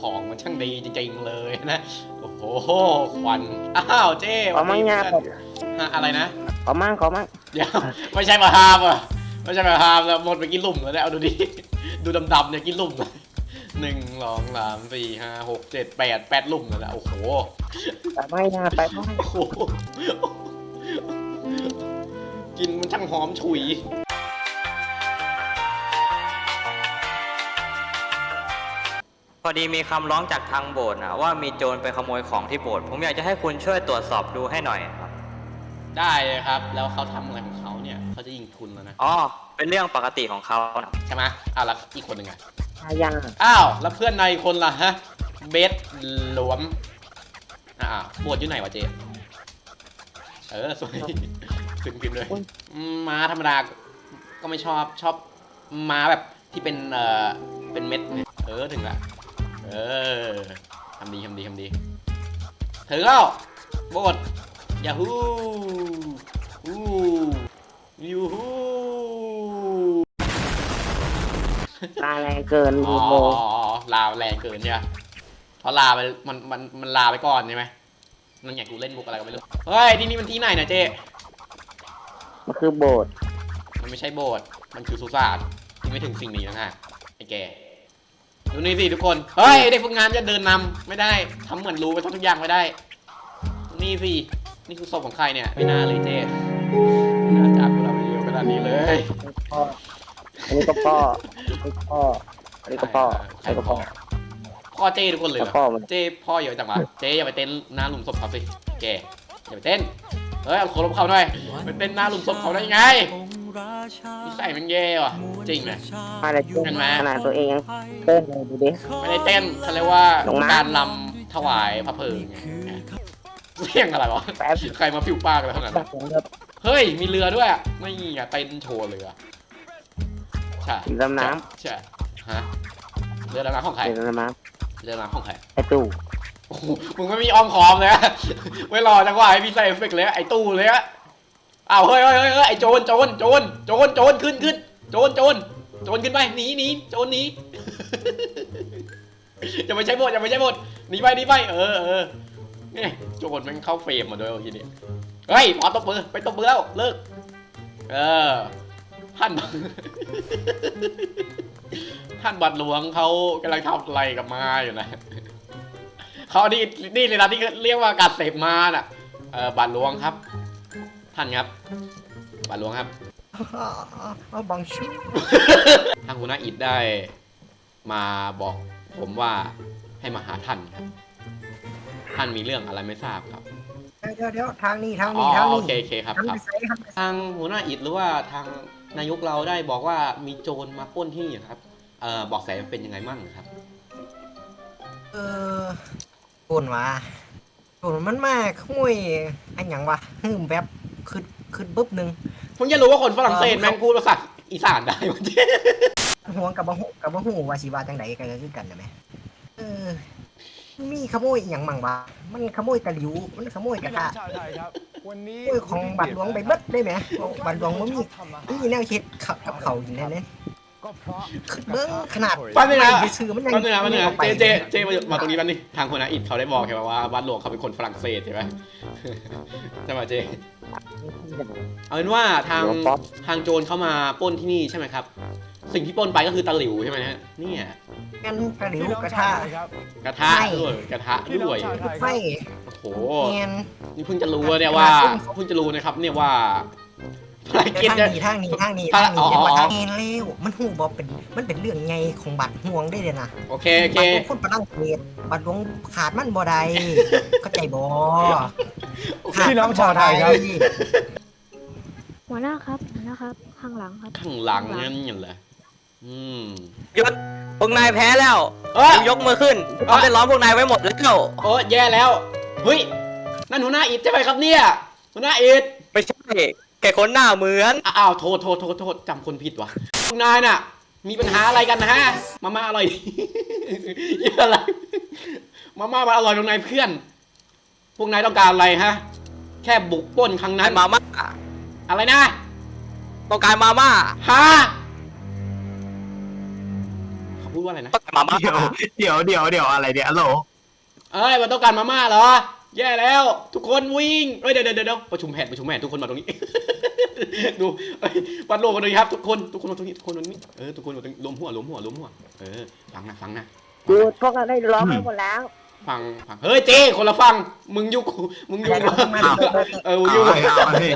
ของมันช่างดีจริงๆเลยนะ โอ้โหควัน อ้าวเจ้ขอมั่งยานนี้ฮะอะไรนะ ขอมั่งขอมั่งเดี๋ยวไม่ใช่มาฮามอะไม่ใช่มาฮามแล้วหมดไปกินลุ่มแล้วเนี่ยเอาดูดิ ดูดำๆเนี่ยกินลุ่มเลยหนึ่งสองสามสี่ห้าหกเจ็ดแปดแปดลุ่มแล้วนะโอ้โหไปมั่งยาไปมั่งโอ้โหกินมันช่างหอมฉุย อดีมีคำร้องจากทางโบสถ์นะว่ามีโจรไปขโมยของที่โบสถ์ผมอยากจะให้คุณช่วยตรวจสอบดูให้หน่อยครับ ได้เลยครับ แล้วเขาทำอะไรของเขาเนี่ยเขาจะยิงคุณแล้วนะอ๋อเป็นเรื่องปกติของเขานะใช่ไหมอ้าวแล้วอีกคนหนึ่งอะทายาอ้าวแล้วเพื่อนในายคนล่ะฮะเบสหลวมอ่าบวชอยู่ไหนวะเจเออสวยถึงพิมพ์เลยอืมม้าธรรมดาก็ไม่ชอบชอบม้าแบบที่เป็นเอ่อเป็นเม็ดเนี่ยเออถึงละ เออทำดีทำดีทำดีถึงแล้วโบดยาฮูฮูยูฮูตาแรงเกินอ๋ดูอโมลาแรงเกินเนี่ยเพราะลาไปมันมันมันลาไปก่อนใช่ไหมนั่นไงกูเล่นบุกอะไรก็ไม่รู้เฮ้ยที่นี่มันที่ไหนนะเจ๊มันคือโบสถ์มันไม่ใช่โบสถ์มันคือสุสานที่ไม่ถึงสิ่งนี้นะฮะไอ้แก ดูนี่สิทุกคน เฮ้ยเด็กฝึกงานจะเดินนำไม่ได้ทำเหมือนรู้ไปทุกอย่างไม่ได้ นี่สิ นี่คือศพของใครเนี่ย ไม่น่าเลยเจ๊ไม่น่าจากพวกเราไปเร็วขนาดนี้เลยพ่ออันนี้ก็พ่ออันนี้ก็พ่ออันนี้ก็พ่ออันนี้ก็พ่อ พ่อเจ้ทุกคนเลยเหรอพ่อมันเจ้พ่อเยอะจังวะเจ้อย่าไปเต้นหน้าหลุมศพเขาสิ แกอย่าไปเต้น เฮ้ยเอาโคลบเขาหน่อยไปเต้นหน้าหลุมศพเขาได้ยังไง นิสัยมันแย่ว่ะ จริงไหมมาเลยเต้นเห็นไหม ขนาดตัวเองยังเต้นเลยดูดิ ไม่ได้เต้นเขาเรียกว่าลงมา การลำถวายพระเพลิงไงเสียงอะไรวะ แป๊บใครมาผิวปากอะไรเท่านั้นแบบผมแบบเฮ้ย มีเรือด้วยอะไม่อย่าเต้นโชว์เรือใช่ดำน้ใช่ฮะเรือดำน้ำของำใคร เดี๋ยวดำน้เรือดำน้ำของใครำไอ้ตู่โอ้โหมึงไม่มีออมคอมเลยอะไม่รอจังหวะให้พี่ใส่เอฟเฟกต์เลยอะไอ้ตู้เลยอะ อ้าวเฮ้ยเฮ้ยเฮ้ยเฮ้ยไอ้โจรโจรโจรโจรโจรขึ้นขึ้นโจรโจรโจรขึ้นไปหนีหนีโจรหนี อย่าไปใช้บทอย่าไปใช้บทหนีไปหนีไปเออเออเนี่ยโจรมันเข้าเฟรมหมด้วยเมื่อกี้เนี่ยเฮ้ยพอตบมือไปตบมือแล้วเลิกเออท่านท่านบัตรหลวงเขากำลังทำอะไรกับมาอยู่นะเขานี่นี่เลยนะที่เรียกว่าการเสพมาน่ะเออบาทหลวงครับ ท่านครับบาทหลวงครับเอาบังชูทางหัวหน้าอิดได้ มาบอกผมว่าให้มาหาท่านครับ ท่านมีเรื่องอะไรไม่ทราบครับเดี๋ยวเดี๋ยวทางนี้ทางอ๋อนี้ทางโอนี้เคโอเคครับทางครับนี้ใส่ทางนี้ใส่ทางหัวหน้าอิดหรือว่าทางนายกเราได้บอกว่ามีโจรมาปล้นที่นี่ครับเอ่อบอกแสเป็นยังไงมั่งครับ เออโอนวะโอนมันมาขโมยอันหยังวะหืมแบบ ขึ้นขึ้นปุ๊บหนึงผมอยากรู้ว่าคนฝรั่งเศสเออแม่งพูดภาษาอีสานได้ไหมเจ๊ห่วงกับบะหูกับบะหูว่าสิว่าจังไดกันคือกันนะแม่เออ มีขโมยอหยังมั่งวะมันขโมยตะหลิว มันขโมยกระทะชาวไทยครับ วันนี้ขโมยของบัตรหลวงไปเบิดได้ไหมบัตรหลวงมันมีมีแนวเฮ็ดขับกับเขาอยู่แน่ ก็เพราะเบิ่งขนาดแป๊บนึงนะไปซื้อมันยังแป๊บนึงนะแป๊บนึงนะไปเจเจเจมามาตรงนี้แป๊บนึงทางหัวหน้าอิดเขาได้บอกใช่ไหมว่าบ้านหลวงเขาเป็นคนฝรั่งเศสใช่ไหมใช่ไหมเจเอาเป็นว่าทางหัวป๊อปทางโจรเข้ามาปล้นที่นี่ใช่ไหมครับ สิ่งที่ปล้นไปก็คือตะหลิวใช่ไหมฮะเนี่ยกันตะหลิวพี่น้องกระชาทะวไทยครับกระทะไม่ด้วยกระทะพี่น้อด้งวยชาวไทยไฟครับโอ้โหแมนนี่เพิ่งจะรู้เนี่ยว่าเพิ่งจะรู้นะครับเนี่ยว่า ภารกิจทางเนี่ยนี้ทางนี้ทางนี้ทาทางงอ๋อนี้เห็นว่าทางนี้เร็วมันหูบอเป็นมันเป็นเรื่องไงของบัตรห่วงได้เลยนะโอเคโอเคบัตรของคนประดังเศษบัตรหลวงขาดมันบ่ได้เข้าใจบ่ขาดพี่น้องชาวไทยครับ หัวหน้าครับหัวหน้าครับ ข้างหลังครับ ข้างหลังนั่นอย่างไรอืมหยุดพวกนายแพ้แล้วเอ้ย ยกมือขึ้นเขาได้ล้อมพวกนายไว้หมดแล้วโอ้แย่แล้วเฮ้ยนั่นหัวหน้าอิดใช่ไหมครับเนี่ยหัวหน้าอิดไม่ใช่ แค่คนหน้าเหมือน อ้าวโทษโทษโทษโทษจำคนผิดวะพวกนายน่ะ มีปัญหาอะไรกันนะฮะ มาม่าอร่อยดีเยอะอะไร มาม่ามาอร่อยตรงไหนเพื่อน พวกนายต้องการอะไรฮะ แค่บุกปล้นครั้งนานั้ยนมาม่าอะไรนะ ต้องการมาม่าฮะขอบพูดว่าอะไรนะมาม่าเดี๋ยวเดี๋ยวเดี๋ยวเดี๋ยวอะไรเนี่ยอะโหลเอ้ยมันต้องการมาม่าเหรอ แย่แล้ว ทุกคนวิ่งเอ้ยเดี๋ยวเดี๋ยวเดี๋ยวประชุมแผนประชุมแผนทุกคนมาตรงนี้ ดูเอ้ยวัดโลกกันเลยครับ ทุกคนทุกคนมาตรงนี้ทุกคนมาตรงนี้เออทุกคนมาตรงนี้รวมหัวรวมหัวรวมหัวเออฟังนะฟังนะหยุดพวกเราได้ร้องไปหมดแล้วฟังฟังเฮ้ยเจ้คนละฟัง มึงยุกูมึงยุกูเออมึงยุเอาเอาเอาเฮ้ย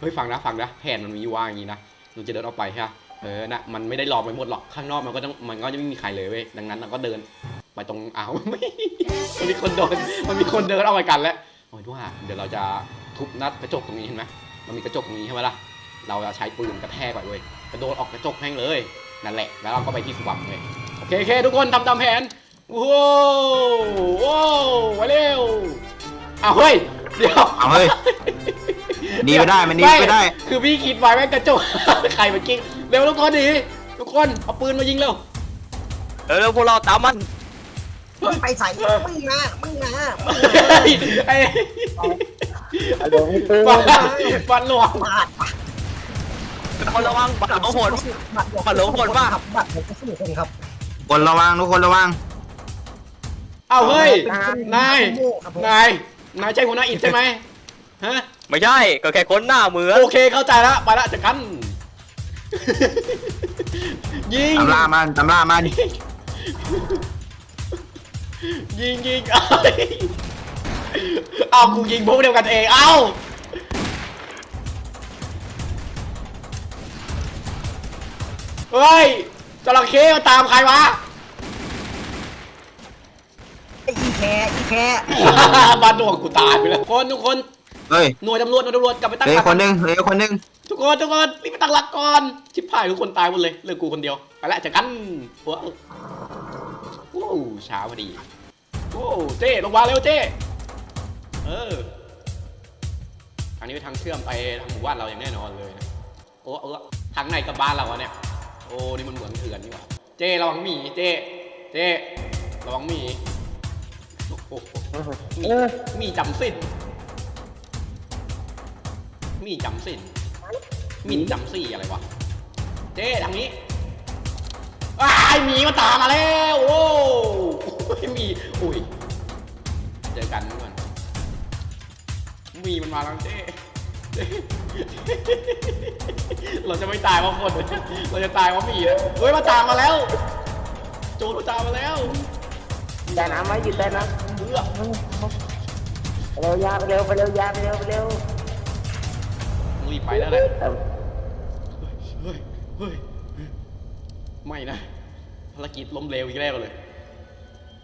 เฮ้ยฟังนะฟังนะแผนมันมีอยู่ว่าอย่างนี้นะมึงจะเดินออกไปใช่ปะเออนะมันไม่ได้ล้อมไปหมดหรอกข้างนอกมันก็ต้องมันก็จะไม่มีใครเลยเว้ยดังนั้นเราก็เดิน ไปตรงอ่าวไม่มันมีคนเดินมันมีคนเดินออกไปกันแล้วโอ้ยว่าเดี๋ยวเราจะทุบนัดกระจกตรงนี้เห็นไหมมันมีกระจกตรงนี้ใช่ไหมล่ะเราจะใช้ปืนกระแทกไปเว้ยกระโดดออกกระจกแม่งเลยนั่นแหละแล้วเราก็ไปที่สว่างเลยโอเคโอเคทุกคนทำตามแผนโอ้โหโอ้โหไปเร็วอ้าวเฮ้ยเดี๋ยวเอาเฮ้ยหนีไปได้มันหนีไปได้ คือพี่คิดไว้แม่งกระจกใครมากิ้งเร็วทุกคนดิทุกคนเอาปืนมายิงเร็วเออแล้วพวกเราตามมัน ไปใส่มึงนะมึงนะเฮ้ยไอ้เอาเดี๋ยวให้ตื่นฟันฟันหลวงบาดคนระวังบัตรหลวงโหดบัดบัตรหลวงโหดมากครับบัดผมก็สู้คนครับคนระวังทุกคนระวัง เอาเฮ้ย นายครับผมนาย นายใช่หัวหน้าอิดใช่ไหมฮะ ไม่ใช่ ก็แค่คนหน้าเหมือนโอเคเข้าใจแล้วไปละจัดกัน ยิงตำรามันตำรามัน ยิงยิงเอ้ยเอากูยิงพวกเดียวกันเอง เอ้าเฮ้ยจระเข้มาตามใครวะ ไอ้อีแคอีแคบ้านดวงกูตายไปแล้วคนทุกคนเฮ้ยหน่วยตำรวจหน่วยตำรวจกลับไปตั้งเหลือหอลักคนหนึงเหลืออกคนหนึงทุกคนทุกคนรีบไปตั้งหลักก่อนชิบหายทุกคนตายหมดเลยเหลือกูคนเดียวไปละจากกันว้า วโอ้เช้าพอดีโอ้เจ้ลงมาเร็วเจ้เออทางนี้ไปทางเชื่อมไปทางหมู่บ้านเราอย่างแน่นอนเลยนะโอ้เออทางไหนกับบ้านเราอะเนี่ยโอ้นี่มันเหมืองเถื่อนนี่หว่าเจ้ระวังหมีเจ้เจ้ระวังหมีโอ้โหมีเออมีจำสิ้นมีจำสิ้นมีจำสี่อะไรวะเจ๊ทางนี้ อ้ายหมีมาตามมาแล้ว โอ้ยหมีอุ้ยเจอกันเพื่อนหมีมันมาแล้วเจ๊เจ๊เราจะไม่ตายเพราะคน เราจะตายเพราะหมีนะเฮ้ยมาตามมาแล้ว โจรมาตามมาแล้วแต่น้ำไว้หยุดแต่น้เอื้อำไปเร็วยาไปเร็วไปเร็วยาไปเร็วไปเร็วรีบไปแล้วแหละเออเฮ้ยเฮ้ย ไม่นะภารกิจล้มเหลวอีกแล้วเลย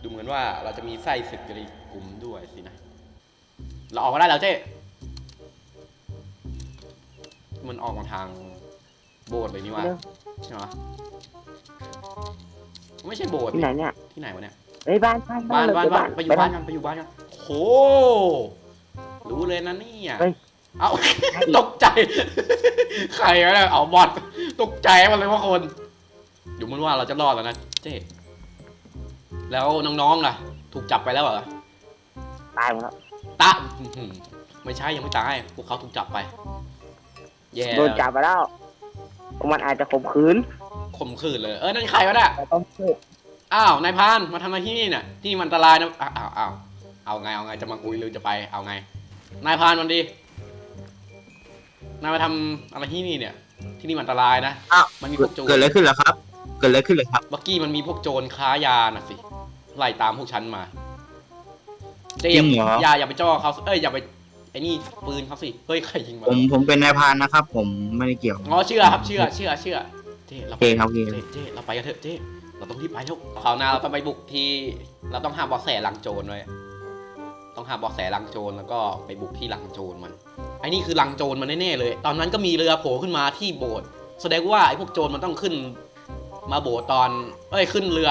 ดูเหมือนว่าเราจะมีไส้ศึกกันในกลุ่มด้วยสินะ เราออกมาได้แล้วเจ้มันออกมาทางโบสถ์เลยนี่ว่าเร็วใช่ไหมไม่ใช่โบสถ์ที่ไหนเนี่ยที่ไหนวะเนี่ยเฮ้ยบ้านบ้านบ้านบ้านบ้านไปอยู่บ้านไปกันไปอยู่บ้านกันโหรู้เลยนะเนี่ยเฮ้ยเอาตกใจ ใครวะเนี่ยเอาบอดตกใจหมันเลยว่าคน อยู่มันว่าเราจะรอดแล้วนะเจ๊แล้วน้องๆล่ะ ถูกจับไปแล้วเหรอตายหมดแล้วตะอื้อหือไม่ใช่ยังไม่ตายพวกเขาถูกจับไป แย่โดนจับไปแล้ว มันอาจจะข่มขืนข่มขืนเลยเออนั่นใครวะเนี่ยแต่ต้องพูดอ้าวนายพรานมาทำอะไรที่นี่เนี่ยที่มันอันตรายนะอ้าวอ้าวอ้าวเอาไงเอาไงจะมาคุยหรือจะไปเอาไง นายพรานมันดีนายมาทำอะไรที่นี่เนี่ย ที่นี่มันอันตรายนะอ้าว มันมีพวกโจรเกิดอะไรขึ้นเหรอครับ เกิดอะไรขึ้นเลยครับเมื่อกี้มันมีพวกโจรค้ายาน่ะสิไล่ตามพวกฉันมาเจจริมงเหรออ ย่าอย่าไปจ้อเขาเอ้ยอย่าไปไอ้นี่ปืนเขาสิเฮ้ยใครยิงมาผมผมเป็นนายพรานนะครับ ผมไม่ได้เกี่ยว อ๋อเชื่อครับเชื่อเชื่อเชื่อเจ๊เราโอเคครับโอเคเจ๊เจ๊เราไปกันเถอะเจ๊เราต้องรีบไปแล้วคราวหน้าเราต้องไปบุกที่ เราต้องหาเบาะแสหลังโจรไว้ต้องหาเบาะแสหลังโจรแล้วก็ไปบุกที่หลังโจรมันไอ้นี่คือหลังโจรมันแน่ๆเลย ตอนนั้นก็มีเรือโผล่ขึ้นมาที่โบสถ์แสดงว่าไอ้พวกโจรมันต้องขึ้น มาโบสถ์ตอนเอ้ยขึ้นเรือ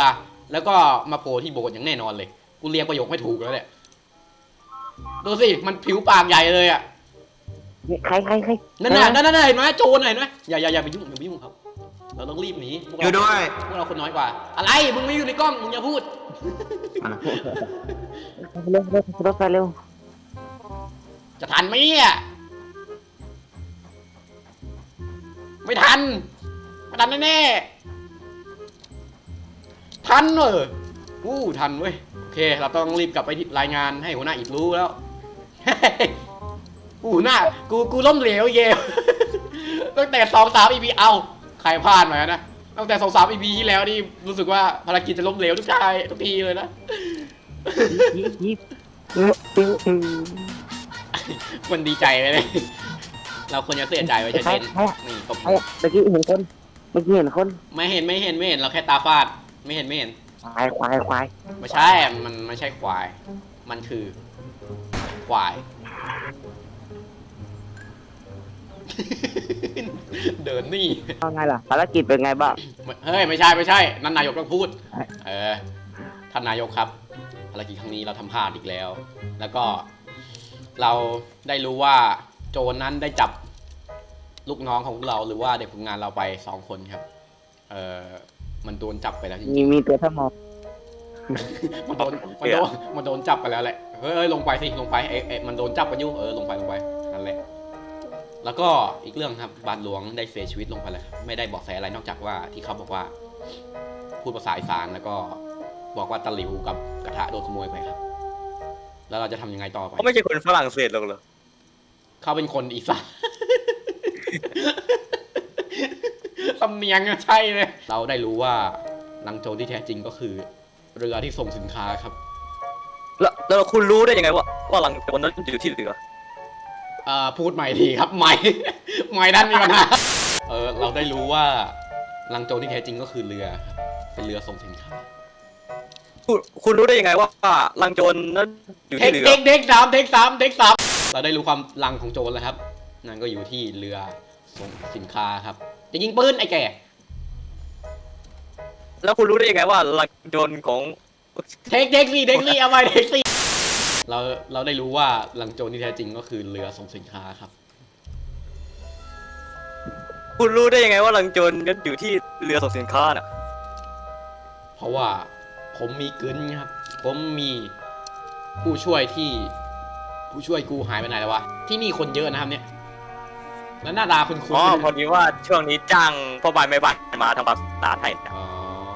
แล้วก็มาโผล่ที่โบสถ์อย่างแน่นอนเลย กูเรียงประโยคไม่ถูกแล้วเนี่ยดูสิมันผิวปากใหญ่เลยอะนี่ใครใครใครนั่นน่ะนั่นน่ะเห็นไหมโจรน่ะเห็นไหมอย่าอย่าอย่าไปยุ่งอย่าไปยุ่งเขาเราต้องรีบหนีพวกอยู่เราด้วย พวกเราคนน้อยกว่า อะไรมึงไม่อยู่ในกล้องมึงอย่าพูดไปเร็วเร็วรถไฟเร็วจะทันไหมเนี่ยไม่ทันไม่ทันแน่ๆ ทันเอออู้ทันเว้ย โอเค เราต้องรีบกลับไปรายงานให้หัวหน้าอิดรู้แล้วอู้หน้า กู กูล้มเหลวเยวตั้งแต่สองสามอีพีเอา ใครพลาดมานะ ตั้งแต่สองสามอีพีที่แล้วนี่รู้สึกว่าภารกิจจะล้มเหลวทุกทายทุกทีเลยนะยิบยิบยิบยิบยิบมันดีใจไปเลย เราควรจะเสียใจไว้ใช่ใครเช่นใครอะนี่ตบใครอะเมื่อกี้เห็นคน เมื่อกี้เห็นคน ไม่เห็นไม่เห็นไม่เห็นเราแค่ตาฟาด ไม่เห็นไม่เห็น ควายควายควายไม่ใช่ มันไม่ใช่ควาย มันคือ ควาย เดินนี่ ว่าไงล่ะภารกิจเป็นไงบ้าง เฮ้ย ไม่ใช่ไม่ใช่ นั่นนายกต้องพูด เออ ท่านนายกครับภารกิจครั้งนี้เราทำพลาดอีกแล้ว แล้วก็เราได้รู้ว่าโจรนั้นได้จับลูกน้องของเราหรือว่าเด็กฝึกงานเราไปสองคนครับ เออ มันโดนจับไปแล้วจริงๆมีมีตัวทดมองมันโดนมันโดนมันโดนจับไปแล้วแหละเฮ้ยเอ้ยลงไปสิลงไปเอ๊ะเอ๊ะมันโดนจับกันอยู่เออลงไปลงไปนั่นแหละแล้วก็อีกเรื่องครับบาทหลวงได้เสียชีวิตลงไปแล้วครับไม่ได้บอกแสอะไรนอกจากว่าที่เขาบอกว่า พูดภาษาอีสานแล้วก็บอกว่าตะหลิวกับกระทะโดนขโมยไปครับ แล้วเราจะทำยังไงต่อไป เขาไม่ใช่คนฝรั่งเศสหรอกเหรอเขาเป็นคนอีสาน สำเนียงอะใช่เลย เราได้รู้ว่าลังโจรที่แท้จริงก็คือเรือที่ส่งสินค้าครับ แล้วแล้วคุณรู้ได้ยังไงว่าว่าหลังโจรนั้นอยู่ที่เรือเอ่อพูดใหม่ทีครับใหม่ ใหม่ด้านมีปัญหาเออเราได้รู้ว่าลังโจรที่แท้จริงก็คือเรือครับเป็นเรือส่งสินค้า คุณคุณรู้ได้ยังไงว่าลังโจรนั้นอยู่เทที่คเรือเทคเทคสามเทคสามเทคสามเราได้รู้ความลังของโจรแล้วครับ นั่นก็อยู่ที่เรือส่งสินค้าครับ จะยิงปืนไอ้แก่แล้วคุณรู้ได้ยังไงว่าลังโจรของเทคเทคสี่เทคสี่เอาไปเทคสี่เราเราได้รู้ว่าลังโจรที่แท้จริงก็คือเรือส่งสินค้าครับ คุณรู้ได้ยังไงว่าลังโจรนั้นอยู่ที่เรือส่งสินค้าน่ะ เพราะว่าผมมีกึนครับ ผมมีผู้ช่วยที่ ผู้ช่วยกูหายไปไหนแล้ววะที่นี่คนเยอะนะครับเนี่ย แล้วหน้าตาคุณคุณอ๋อพอดีว่าช่วงนี้จ้างพ่อบ้านแม่บ้านมาทำภาษาไทยนะอ๋อ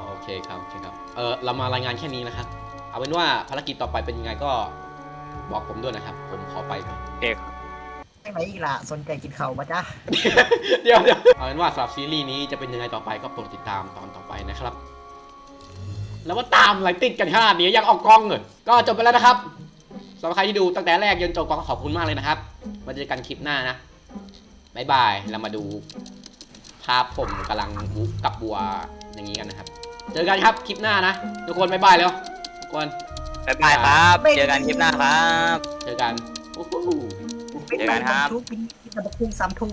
โอเคครับโอเคครับเออเรามารายงานแค่นี้นะครับ เอาเป็นว่าภารกิจต่อไปเป็นยังไงก็บอกผมด้วยนะครับ ผมขอไปก่อนเด็กจังไหนอีกล่ะ สนใจกินข้าวปะจ๊ะ เดี๋ยวเดี๋ยวเอาเป็นว่าสำหรับซีรีส์นี้จะเป็นยังไงต่อไปก็โปรดติดตามตอนต่อไปนะครับ แล้วว่าตามอะไรติดกันขนาดนี้ยังออกกล้องเลยก็จบไปแล้วนะครับสำหรับใครที่ดูตั้งแต่แรกจนจบก็ขอบคุณมากเลยนะครับมาเจอกันคลิปหน้านะ บายบายเรามาดู ภาพผมกำลังมุกกับบัวอย่างนี้กันนะครับ เจอกันครับคลิปหน้านะ ทุกคนบายบายแล้วทุกคนบ๊ายบายครับ เจอกันคลิปหน้าครับ เจอกันอู้หูเจอกันครับ ทุกปีที่จะมาคุ้มซ้ำทุก